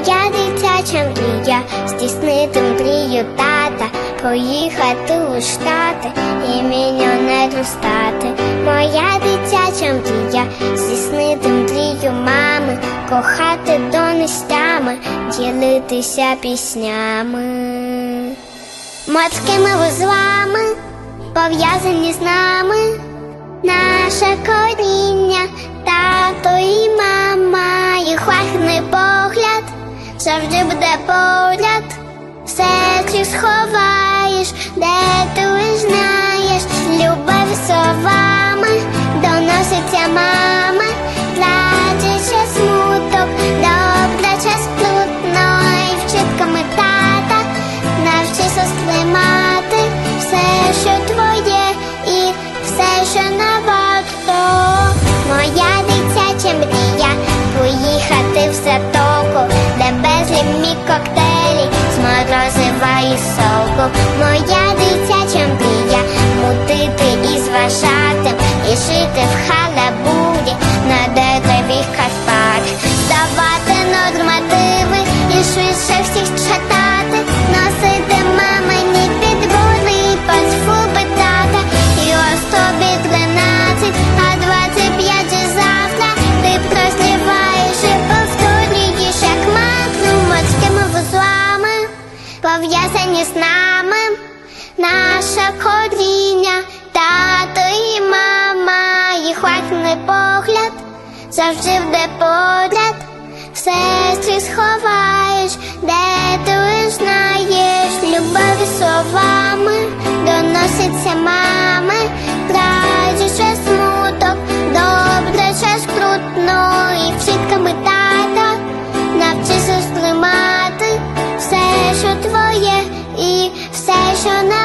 дитяча мрія, здійснити мрію тата, поїхати у штати і мільйонером стати. Моя дитяча мрія, здійснити мрію мами, кохати донестями, ділитися піснями. Морськими вузлами пов'язані з нами наше коріння, завжди буде поряд, все ти сховаєш, де ти лиш дереві Карпат, здавати нормативи і швидше всіх читати, носити мамині підбори, пасфуби тата, і ось тобі тринадцять, а двадцять п'ять же завтра. Ти прозріваєш і повторюєш, як мантру морськими вузлами, пов'язані з нами, наше коріння, тато і мама, їх лагідний погляд завжди де погляд, все стрі сховаєш, де ти лиш знаєш, любові словами доноситься мами, краще ще смуток, добре ще скрутно, і вчитками тата навчися сприймати все, що твоє, і все, що на.